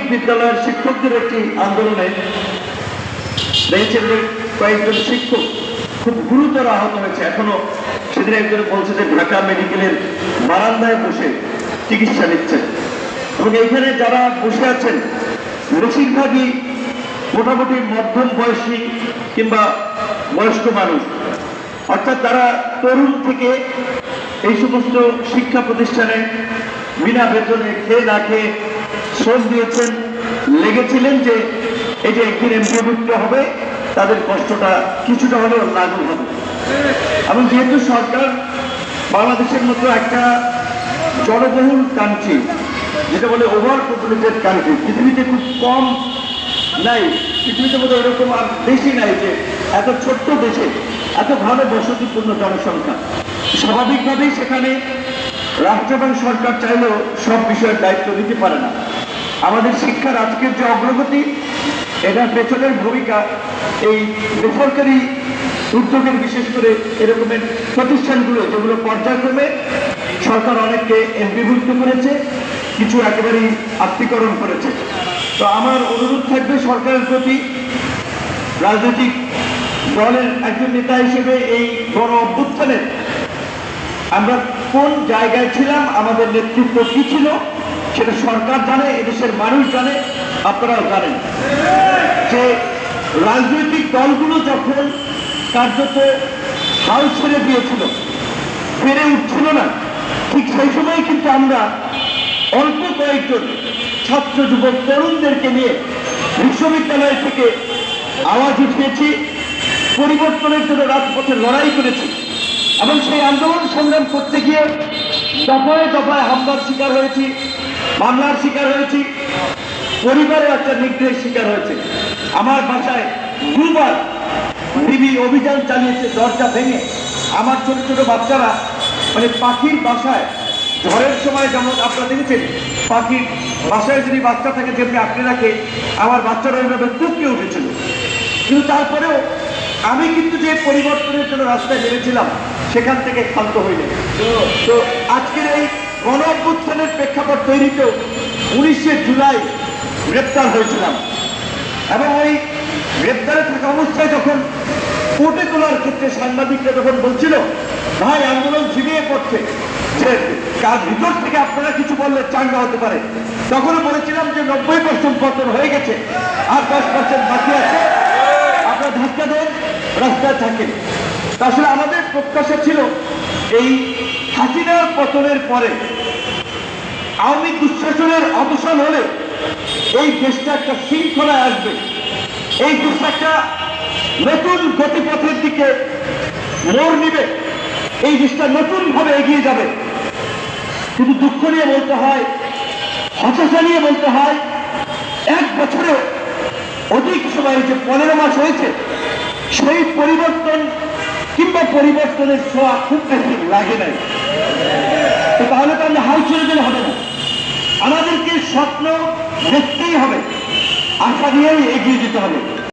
প্রাথমিক বিদ্যালয়ের শিক্ষকদের একটি আন্দোলনে কয়েকজন শিক্ষক। খুব গুরুতর আহত হয়েছে। এখনও সেদিন একজন বলছে যে ঢাকা মেডিকেলের বারান্দায় বসে চিকিৎসা নিচ্ছেন। এবং এইখানে যারা বসে আছেন, বেশিরভাগই মোটামুটি মধ্যম বয়সী কিংবা বয়স্ক মানুষ। অর্থাৎ তারা তরুণ থেকে এই সমস্ত শিক্ষা প্রতিষ্ঠানে বিনা বেতনে খেয়ে না খেয়ে শ্রম দিয়েছেন, লেগেছিলেন যে যে একদিন এমপিভুক্ত হবে, তাদের কষ্টটা কিছুটা হলেও লাঘব হবে। এবং যেহেতু সরকার বাংলাদেশের মতো একটা জনবহুল কান্ট্রি যেটা বলে ওভার পপুলেটেড কান্ট্রি পৃথিবীতে খুব কম নাই, পৃথিবীতে বোধ এরকম আর বেশি নাই যে এত ছোট্ট দেশে, এত ভালো বসতিপূর্ণ জনসংখ্যা। স্বাভাবিকভাবেই সেখানে রাষ্ট্র এবং সরকার চাইলেও সব বিষয়ের দায়িত্ব নিতে পারে না। আমাদের শিক্ষার আজকের যে অগ্রগতি, এটার পেছনের ভূমিকা এই বেসরকারি উদ্যোগের বিশেষ করে এরকমের প্রতিষ্ঠানগুলো, যেগুলো পর্যায়ক্রমে সরকার অনেককে এমপিভুক্ত করেছে, কিছু একেবারেই আত্মীকরণ করেছে। তো আমার অনুরোধ থাকবে সরকারের প্রতি, রাজনৈতিক দলের একজন নেতা হিসেবে এই বড় অভ্যুত্থানের আমরা কোন জায়গায় ছিলাম, আমাদের নেতৃত্ব কী ছিল সেটা সরকার জানে, এদেশের মানুষ জানে, আপনারাও জানেন। যে রাজনৈতিক দলগুলো যখন কার্যত হাল ছেড়ে দিয়েছিল ফেরে উঠছিল না, ঠিক সেই সময় কিন্তু আমরা অল্প কয়েকজন ছাত্র যুবক তরুণদেরকে নিয়ে বিশ্ববিদ্যালয় থেকে আওয়াজ উঠিয়েছি, পরিবর্তনের জন্য রাজপথে লড়াই করেছি এবং সেই আন্দোলন সংগ্রাম করতে গিয়ে দফায় দফায় হামলার শিকার হয়েছি। মামলার শিকার হয়েছি। পরিবারে একটা নিগ্রহের শিকার হয়েছে। আমার বাসায় দুবার ডিবি অভিযান চালিয়েছে, দরজা ভেঙে। আমার ছোট ছোট বাচ্চারা মানে পাখির বাসায়, ঝড়ের সময় যেমন আপনারা দেখেছেন, পাখির বাসায় যদি বাচ্চা থাকে, যেমনি আঁকড়ে রাখে, আমার বাচ্চারা ওইভাবে টুককে উঠেছিল। কিন্তু তারপরেও আমি কিন্তু যে পরিবর্তনের জন্য রাস্তায় নেমেছিলাম, সেখান থেকে ক্ষান্ত হইনি। তো আজকের এই গণ অভ্যুত্থানের প্রেক্ষাপট তৈরিতেও উনিশে জুলাই গ্রেপ্তার হয়েছিলাম। এবং ওই গ্রেপ্তারে থাকা অবস্থায় যখন কোর্টে তোলার ক্ষেত্রে সাংবাদিকরা যখন বলছিল, ভাই, আন্দোলন ঝিমিয়ে পড়ছে, যে কার ভিতর থেকে আপনারা কিছু বললে চাঙ্গা হতে পারে? তখন বলেছিলাম যে নব্বই পার্সেন্ট পতন হয়ে গেছে, আর দশ পার্সেন্ট বাকি আছে। আপনারা ধাক্কা দেন, রাস্তায় থাকেন। আসলে আমাদের প্রত্যাশা ছিল এই হাসিনার পতনের পরে আওয়ামী দুঃশাসনের অবসান হলে এই দেশটা একটা শৃঙ্খলায় আসবে। এই দেশটা একটা নতুন গতিপথের দিকে মোড় নিবে। এই দেশটা নতুন ভাবে এগিয়ে যাবে। কিন্তু দুঃখ নিয়ে বলতে হয়, হতাশা নিয়ে বলতে হয়, এক বছরে অধিক সময় যে পনেরো মাস হয়েছে, সেই পরিবর্তন কিংবা পরিবর্তনের ছোঁয়া খুব বেশি লাগে নাই। তো তাহলে তো আমরা হাল ছেড়ে দিলে হবে না। আমাদেরকে স্বপ্ন দেখতেই হবে। আশা নিয়েই এগিয়ে যেতে হবে।